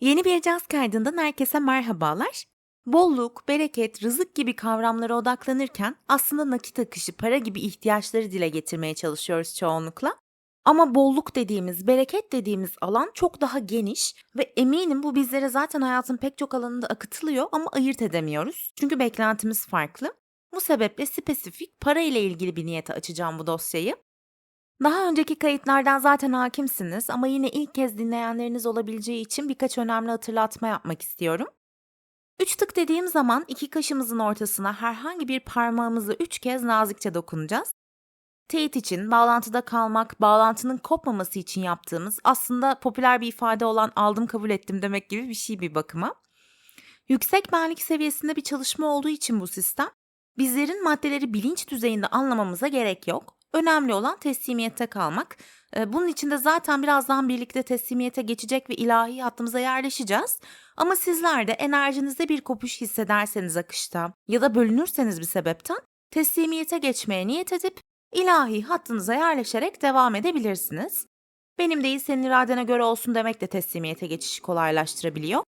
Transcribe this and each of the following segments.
Yeni bir caz kaydından herkese merhabalar. Bolluk, bereket, rızık gibi kavramlara odaklanırken aslında nakit akışı, para gibi ihtiyaçları dile getirmeye çalışıyoruz çoğunlukla. Ama bolluk dediğimiz, bereket dediğimiz alan çok daha geniş ve eminim bu bizlere zaten hayatın pek çok alanında akıtılıyor ama ayırt edemiyoruz. Çünkü beklentimiz farklı. Bu sebeple spesifik para ile ilgili bir niyete açacağım bu dosyayı. Daha önceki kayıtlardan zaten hakimsiniz ama yine ilk kez dinleyenleriniz olabileceği için birkaç önemli hatırlatma yapmak istiyorum. Üç tık dediğim zaman iki kaşımızın ortasına herhangi bir parmağımızı üç kez nazikçe dokunacağız. Teyit için, bağlantıda kalmak, bağlantının kopmaması için yaptığımız aslında popüler bir ifade olan aldım kabul ettim demek gibi bir şey bir bakıma. Yüksek benlik seviyesinde bir çalışma olduğu için bu sistem, bizlerin maddeleri bilinç düzeyinde anlamamıza gerek yok. Önemli olan teslimiyette kalmak. Ee, Bunun için de zaten birazdan birlikte teslimiyete geçecek ve ilahi hattımıza yerleşeceğiz. Ama sizler de enerjinizde bir kopuş hissederseniz akışta ya da bölünürseniz bir sebepten teslimiyete geçmeye niyet edip ilahi hattınıza yerleşerek devam edebilirsiniz. Benim değil senin iradene göre olsun demek de teslimiyete geçişi kolaylaştırabiliyor.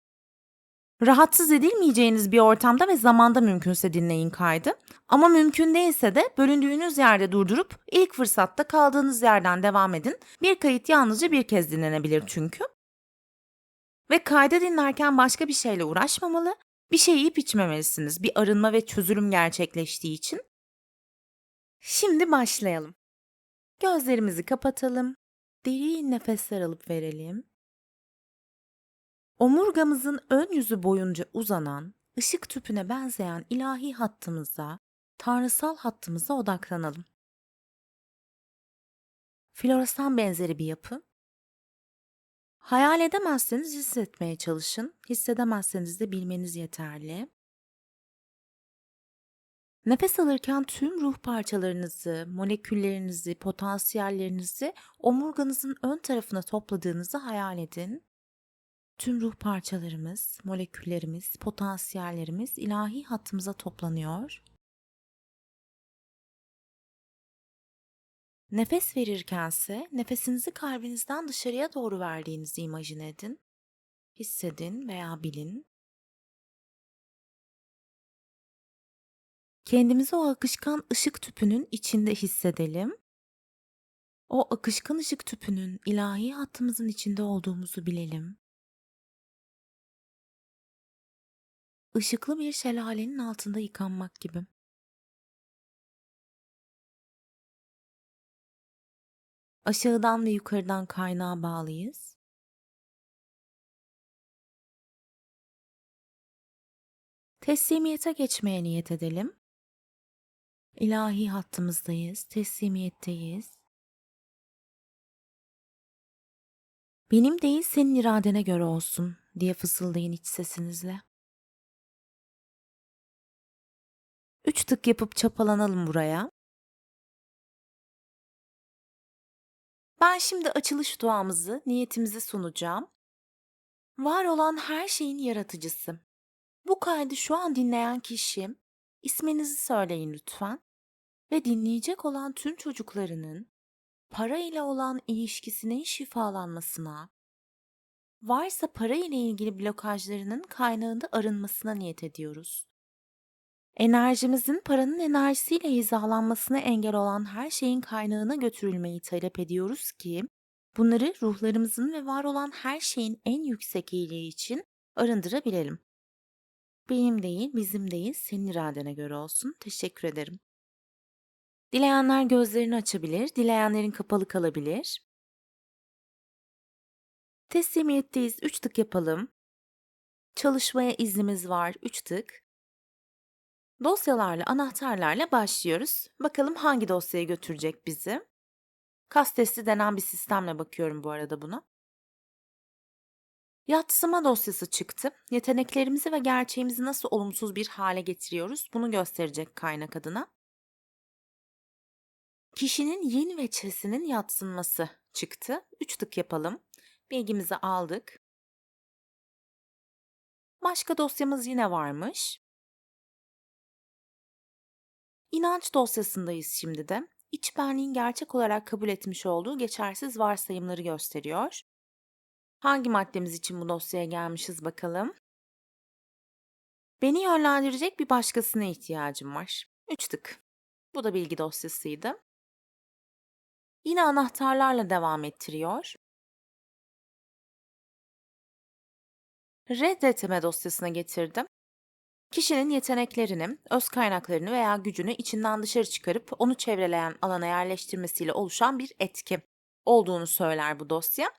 Rahatsız edilmeyeceğiniz bir ortamda ve zamanda mümkünse dinleyin kaydı. Ama mümkün değilse de bölündüğünüz yerde durdurup ilk fırsatta kaldığınız yerden devam edin. Bir kayıt yalnızca bir kez dinlenebilir çünkü. Ve kaydı dinlerken başka bir şeyle uğraşmamalı, bir şey yiyip içmemelisiniz bir arınma ve çözülüm gerçekleştiği için. Şimdi başlayalım. Gözlerimizi kapatalım. Derin nefesler alıp verelim. Omurgamızın ön yüzü boyunca uzanan, ışık tüpüne benzeyen ilahi hattımıza, tanrısal hattımıza odaklanalım. Floresan benzeri bir yapı. Hayal edemezseniz hissetmeye çalışın, hissedemezseniz de bilmeniz yeterli. Nefes alırken tüm ruh parçalarınızı, moleküllerinizi, potansiyellerinizi omurganızın ön tarafına topladığınızı hayal edin. Tüm ruh parçalarımız, moleküllerimiz, potansiyellerimiz ilahi hattımıza toplanıyor. Nefes verirkense nefesinizi kalbinizden dışarıya doğru verdiğinizi imajine edin. Hissedin veya bilin. Kendimizi o akışkan ışık tüpünün içinde hissedelim. O akışkan ışık tüpünün ilahi hattımızın içinde olduğumuzu bilelim. Işıklı bir şelalenin altında yıkanmak gibi. Aşağıdan ve yukarıdan kaynağa bağlıyız. Teslimiyete geçmeye niyet edelim. İlahi hattımızdayız, teslimiyetteyiz. Benim değil senin iradene göre olsun diye fısıldayın iç sesinizle. Üç tık yapıp çapalanalım buraya. Ben şimdi açılış duamızı, niyetimizi sunacağım. Var olan her şeyin yaratıcısı. Bu kaydı şu an dinleyen kişi, isminizi söyleyin lütfen ve dinleyecek olan tüm çocuklarının para ile olan ilişkisinin şifalanmasına, varsa para ile ilgili blokajlarının kaynağında arınmasına niyet ediyoruz. Enerjimizin paranın enerjisiyle hizalanmasına engel olan her şeyin kaynağına götürülmeyi talep ediyoruz ki, bunları ruhlarımızın ve var olan her şeyin en yüksek iyiliği için arındırabilelim. Benim değil, bizim değil, senin iradene göre olsun. Teşekkür ederim. Dileyenler gözlerini açabilir, dileyenlerin kapalı kalabilir. Teslimiyetteyiz, 3 tık yapalım. Çalışmaya iznimiz var, 3 tık. Dosyalarla, anahtarlarla başlıyoruz. Bakalım hangi dosyaya götürecek bizi? Kas testi denen bir sistemle bakıyorum bu arada buna. Yatsıma dosyası çıktı. Yeteneklerimizi ve gerçeğimizi nasıl olumsuz bir hale getiriyoruz bunu gösterecek kaynak adına. Kişinin yin ve çesinin yatsınması çıktı. Üç tık yapalım. Bilgimizi aldık. Başka dosyamız yine varmış. İnanç dosyasındayız şimdi de. İç benliğin gerçek olarak kabul etmiş olduğu geçersiz varsayımları gösteriyor. Hangi maddemiz için bu dosyaya gelmişiz bakalım? Beni yönlendirecek bir başkasına ihtiyacım var. Üç tık. Bu da bilgi dosyasıydı. Yine anahtarlarla devam ettiriyor. Reddetme dosyasına getirdim. Kişinin yeteneklerini, öz kaynaklarını veya gücünü içinden dışarı çıkarıp onu çevreleyen alana yerleştirmesiyle oluşan bir etki olduğunu söyler bu dosya.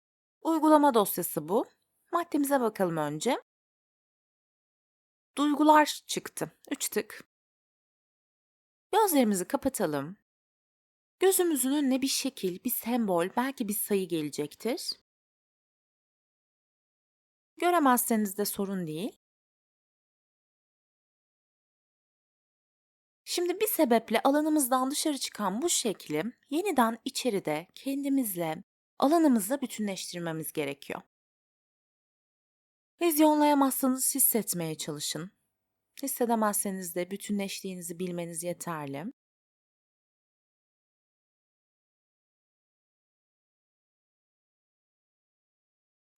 Uygulama dosyası bu. Maddemize bakalım önce. Duygular çıktı. Üç tık. Gözlerimizi kapatalım. Gözümüzün önüne bir şekil, bir sembol, belki bir sayı gelecektir. Göremezseniz de sorun değil. Şimdi bir sebeple alanımızdan dışarı çıkan bu şekli yeniden içeride kendimizle, alanımızla bütünleştirmemiz gerekiyor. Vizyonlayamazsanız hissetmeye çalışın. Hissedemezseniz de bütünleştiğinizi bilmeniz yeterli.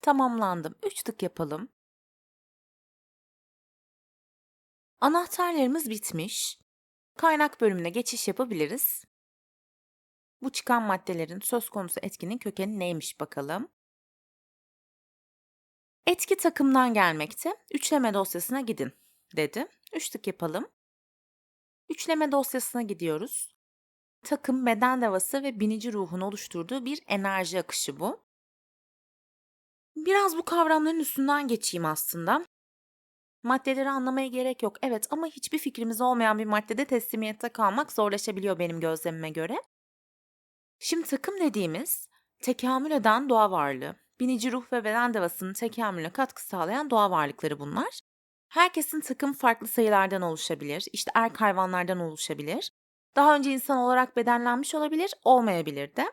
Tamamlandım. Üç tık yapalım. Anahtarlarımız bitmiş. Kaynak bölümüne geçiş yapabiliriz. Bu çıkan maddelerin söz konusu etkinin kökeni neymiş bakalım. Etki takımdan gelmekte. Üçleme dosyasına gidin dedi. Üç tık yapalım. Üçleme dosyasına gidiyoruz. Takım beden devası ve binici ruhun oluşturduğu bir enerji akışı bu. Biraz bu kavramların üstünden geçeyim aslında. Maddeleri anlamaya gerek yok. Evet ama hiçbir fikrimiz olmayan bir maddede teslimiyette kalmak zorlaşabiliyor benim gözlemime göre. Şimdi takım dediğimiz tekamül eden doğa varlığı. Binici ruh ve beden devasının tekamülüne katkı sağlayan doğa varlıkları bunlar. Herkesin takım farklı sayılardan oluşabilir. İşte erk hayvanlardan oluşabilir. Daha önce insan olarak bedenlenmiş olabilir, olmayabilir de.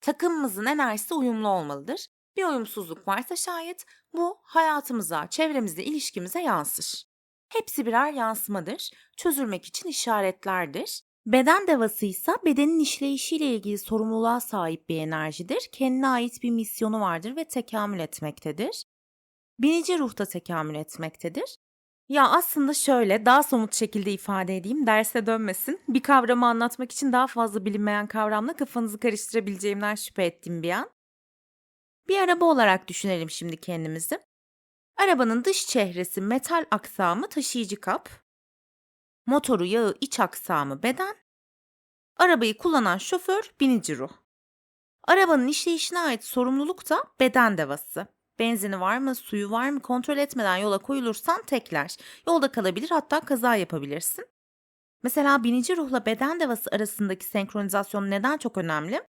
Takımımızın enerjisi uyumlu olmalıdır. Bir uyumsuzluk varsa şayet bu hayatımıza, çevremizde ilişkimize yansır. Hepsi birer yansımadır, çözülmek için işaretlerdir. Beden devası ise bedenin işleyişiyle ilgili sorumluluğa sahip bir enerjidir. Kendine ait bir misyonu vardır ve tekamül etmektedir. Binici ruhta tekamül etmektedir. Ya aslında şöyle daha somut şekilde ifade edeyim derse dönmesin. Bir kavramı anlatmak için daha fazla bilinmeyen kavramla kafanızı karıştırabileceğimden şüphe ettim bir an. Bir araba olarak düşünelim şimdi kendimizi. Arabanın dış çehresi metal aksamı taşıyıcı kap, motoru yağı iç aksamı beden, arabayı kullanan şoför binici ruh. Arabanın işleyişine ait sorumluluk da beden devası. Benzini var mı, suyu var mı kontrol etmeden yola koyulursan tekler. Yolda kalabilir hatta kaza yapabilirsin. Mesela binici ruhla beden devası arasındaki senkronizasyon neden çok önemli?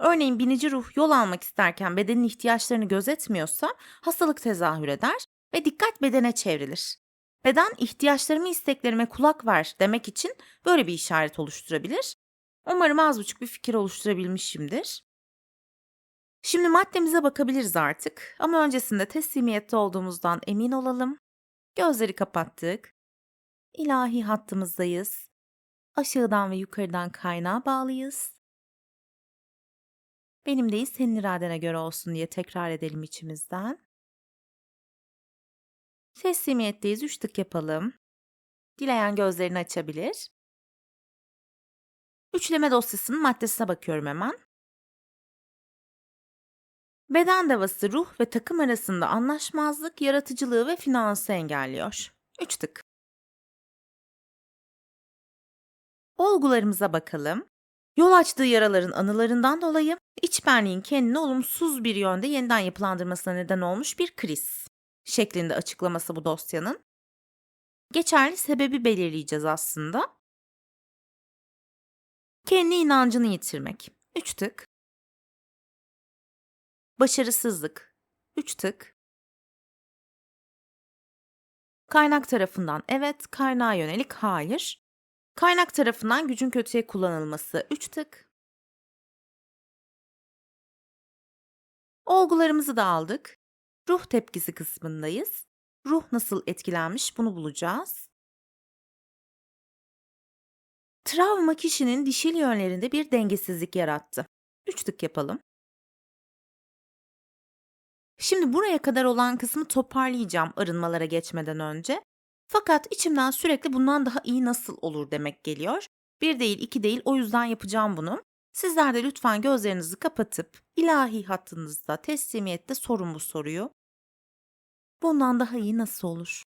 Örneğin binici ruh yol almak isterken bedenin ihtiyaçlarını gözetmiyorsa hastalık tezahür eder ve dikkat bedene çevrilir. Beden ihtiyaçlarımı isteklerime kulak ver demek için böyle bir işaret oluşturabilir. Umarım az buçuk bir fikir oluşturabilmişimdir. Şimdi maddemize bakabiliriz artık ama öncesinde teslimiyette olduğumuzdan emin olalım. Gözleri kapattık. İlahi hattımızdayız. Aşağıdan ve yukarıdan kaynağa bağlıyız. Benim değil senin iradene göre olsun diye tekrar edelim içimizden. Teslimiyetteyiz. Üç tık yapalım. Dileyen gözlerini açabilir. Üçleme dosyasının maddesine bakıyorum hemen. Beden devası ruh ve takım arasında anlaşmazlık, yaratıcılığı ve finansı engelliyor. Üç tık. Olgularımıza bakalım. Yol açtığı yaraların anılarından dolayı iç benliğin kendini olumsuz bir yönde yeniden yapılandırmasına neden olmuş bir kriz şeklinde açıklaması bu dosyanın. Geçerli sebebi belirleyeceğiz aslında. Kendi inancını yitirmek. 3 tık. Başarısızlık. 3 tık. Kaynak tarafından evet, kaynağa yönelik hayır. Kaynak tarafından gücün kötüye kullanılması 3 tık. Olgularımızı da aldık. Ruh tepkisi kısmındayız. Ruh nasıl etkilenmiş bunu bulacağız. Travma kişinin dişil yönlerinde bir dengesizlik yarattı. Üç tık yapalım. Şimdi buraya kadar olan kısmı toparlayacağım arınmalara geçmeden önce. Fakat içimden sürekli bundan daha iyi nasıl olur demek geliyor. Bir değil iki değil o yüzden yapacağım bunu. Sizler de lütfen gözlerinizi kapatıp ilahi hattınızda teslimiyette sorun bu soruyu. Bundan daha iyi nasıl olur?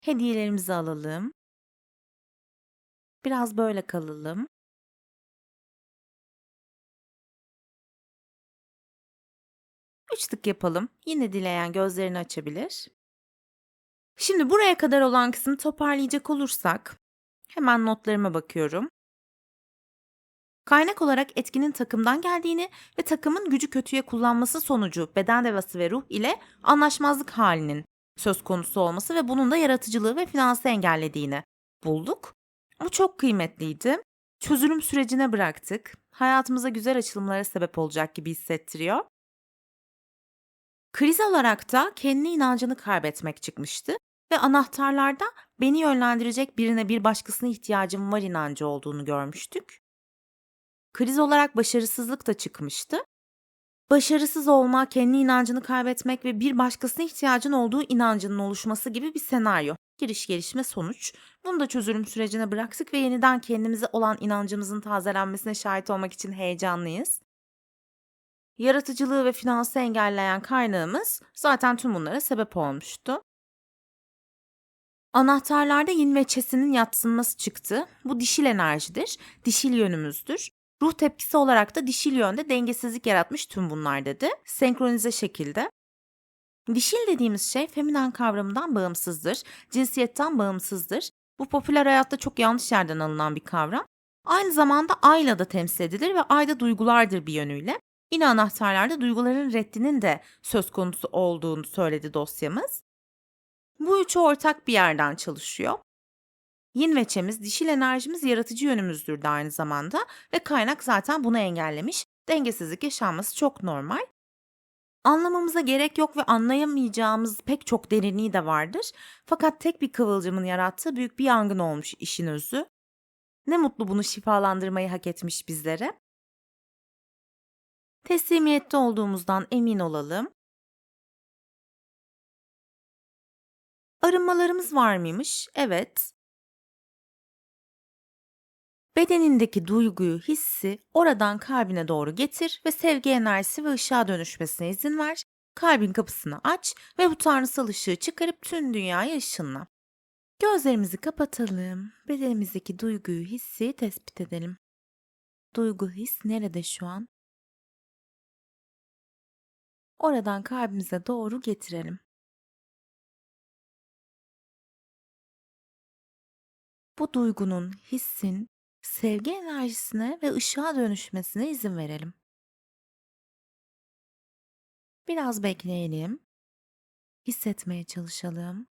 Hediyelerimizi alalım. Biraz böyle kalalım. Üç tık yapalım. Yine dileyen gözlerini açabilir. Şimdi buraya kadar olan kısmı toparlayacak olursak, hemen notlarıma bakıyorum. Kaynak olarak etkinin takımdan geldiğini ve takımın gücü kötüye kullanması sonucu beden devası ve ruh ile anlaşmazlık halinin söz konusu olması ve bunun da yaratıcılığı ve finansı engellediğini bulduk. Bu çok kıymetliydi. Çözülüm sürecine bıraktık. Hayatımıza güzel açılımlara sebep olacak gibi hissettiriyor. Kriz olarak da kendi inancını kaybetmek çıkmıştı ve anahtarlarda beni yönlendirecek birine bir başkasına ihtiyacım var inancı olduğunu görmüştük. Kriz olarak başarısızlık da çıkmıştı. Başarısız olma, kendi inancını kaybetmek ve bir başkasına ihtiyacın olduğu inancının oluşması gibi bir senaryo. Giriş gelişme sonuç. Bunu da çözülüm sürecine bıraktık ve yeniden kendimize olan inancımızın tazelenmesine şahit olmak için heyecanlıyız. Yaratıcılığı ve finansı engelleyen kaynağımız zaten tüm bunlara sebep olmuştu. Anahtarlarda yin ve çesinin yatsınması çıktı. Bu dişil enerjidir, dişil yönümüzdür. Ruh tepkisi olarak da dişil yönde dengesizlik yaratmış tüm bunlar dedi. Senkronize şekilde. Dişil dediğimiz şey feminen kavramından bağımsızdır, cinsiyetten bağımsızdır. Bu popüler hayatta çok yanlış yerden alınan bir kavram. Aynı zamanda ayla da temsil edilir ve ayda duygulardır bir yönüyle. Yine anahtarlarda duyguların reddinin de söz konusu olduğunu söyledi dosyamız. Bu üçü ortak bir yerden çalışıyor. Yin ve çemiz, dişil enerjimiz yaratıcı yönümüzdür de aynı zamanda ve kaynak zaten bunu engellemiş. Dengesizlik yaşanması çok normal. Anlamamıza gerek yok ve anlayamayacağımız pek çok derinliği de vardır. Fakat tek bir kıvılcımın yarattığı büyük bir yangın olmuş işin özü. Ne mutlu bunu şifalandırmayı hak etmiş bizlere. Teslimiyette olduğumuzdan emin olalım. Arınmalarımız var mıymış? Evet. Bedenindeki duyguyu, hissi oradan kalbine doğru getir ve sevgi enerjisi ve ışığa dönüşmesine izin ver. Kalbin kapısını aç ve bu tanrısal ışığı çıkarıp tüm dünyaya ışınla. Gözlerimizi kapatalım. Bedenimizdeki duyguyu, hissi tespit edelim. Duygu, his nerede şu an? Oradan kalbimize doğru getirelim. Bu duygunun, hissin sevgi enerjisine ve ışığa dönüşmesine izin verelim. Biraz bekleyelim. Hissetmeye çalışalım.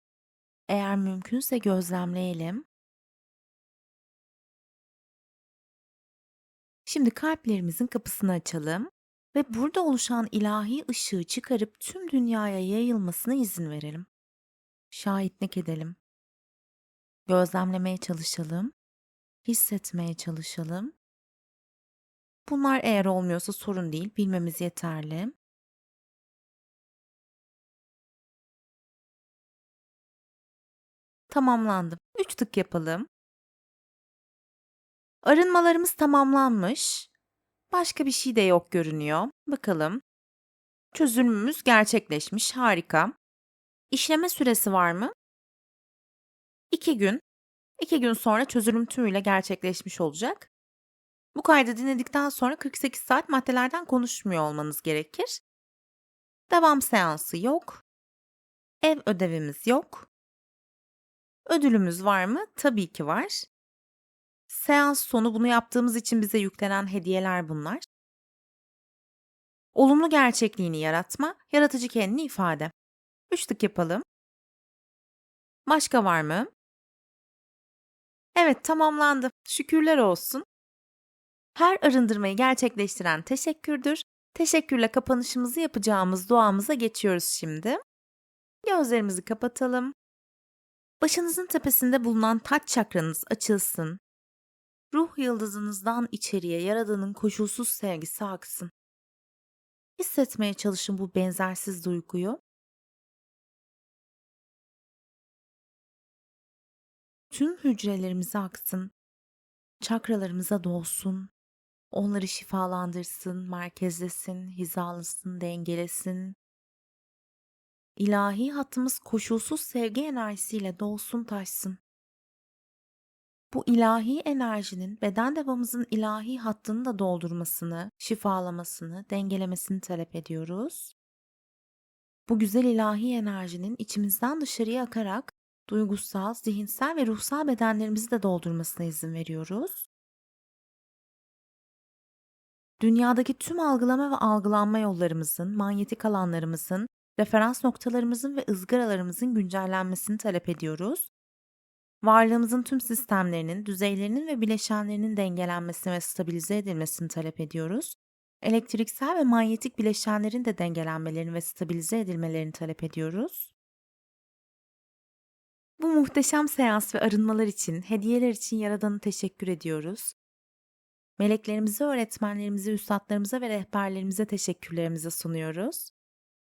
Eğer mümkünse gözlemleyelim. Şimdi kalplerimizin kapısını açalım ve burada oluşan ilahi ışığı çıkarıp tüm dünyaya yayılmasına izin verelim. Şahitlik edelim. Gözlemlemeye çalışalım hissetmeye çalışalım. Bunlar eğer olmuyorsa sorun değil, bilmemiz yeterli. Tamamlandı. 3 tık yapalım. Arınmalarımız tamamlanmış. Başka bir şey de yok görünüyor. Bakalım. Çözülümümüz gerçekleşmiş. Harika. İşleme süresi var mı? 2 gün. İki gün sonra çözülüm tümüyle gerçekleşmiş olacak. Bu kaydı dinledikten sonra 48 saat maddelerden konuşmuyor olmanız gerekir. Devam seansı yok. Ev ödevimiz yok. Ödülümüz var mı? Tabii ki var. Seans sonu bunu yaptığımız için bize yüklenen hediyeler bunlar. Olumlu gerçekliğini yaratma, yaratıcı kendini ifade. Üç tık yapalım. Başka var mı? Evet, tamamlandı. Şükürler olsun. Her arındırmayı gerçekleştiren teşekkürdür. Teşekkürle kapanışımızı yapacağımız duamıza geçiyoruz şimdi. Gözlerimizi kapatalım. Başınızın tepesinde bulunan taç çakranız açılsın. Ruh yıldızınızdan içeriye Yaradan'ın koşulsuz sevgisi aksın. Hissetmeye çalışın bu benzersiz duyguyu. Tüm hücrelerimize aksın. Çakralarımıza dolsun. Onları şifalandırsın, merkezlesin, hizalısın, dengelesin. İlahi hattımız koşulsuz sevgi enerjisiyle dolsun taşsın. Bu ilahi enerjinin beden devamımızın ilahi hattını da doldurmasını, şifalamasını, dengelemesini talep ediyoruz. Bu güzel ilahi enerjinin içimizden dışarıya akarak duygusal, zihinsel ve ruhsal bedenlerimizi de doldurmasına izin veriyoruz. Dünyadaki tüm algılama ve algılanma yollarımızın, manyetik alanlarımızın, referans noktalarımızın ve ızgaralarımızın güncellenmesini talep ediyoruz. Varlığımızın tüm sistemlerinin, düzeylerinin ve bileşenlerinin dengelenmesini ve stabilize edilmesini talep ediyoruz. Elektriksel ve manyetik bileşenlerin de dengelenmelerini ve stabilize edilmelerini talep ediyoruz. Bu muhteşem seans ve arınmalar için, hediyeler için Yaradan'a teşekkür ediyoruz. Meleklerimize, öğretmenlerimize, üstadlarımıza ve rehberlerimize teşekkürlerimizi sunuyoruz.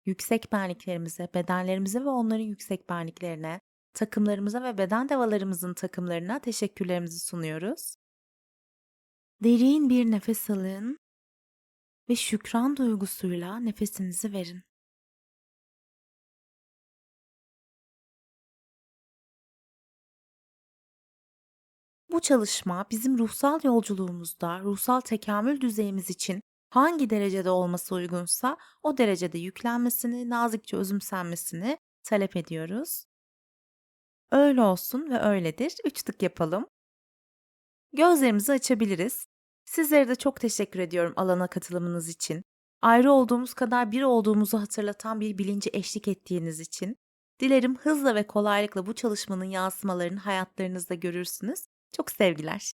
Yüksek benliklerimize, bedenlerimize ve onların yüksek benliklerine, takımlarımıza ve beden devalarımızın takımlarına teşekkürlerimizi sunuyoruz. Derin bir nefes alın ve şükran duygusuyla nefesinizi verin. Bu çalışma bizim ruhsal yolculuğumuzda ruhsal tekamül düzeyimiz için hangi derecede olması uygunsa o derecede yüklenmesini, nazikçe özümsenmesini talep ediyoruz. Öyle olsun ve öyledir. Üç tık yapalım. Gözlerimizi açabiliriz. Sizlere de çok teşekkür ediyorum alana katılımınız için. Ayrı olduğumuz kadar bir olduğumuzu hatırlatan bir bilinci eşlik ettiğiniz için. Dilerim hızla ve kolaylıkla bu çalışmanın yansımalarını hayatlarınızda görürsünüz. Çok sevgiler.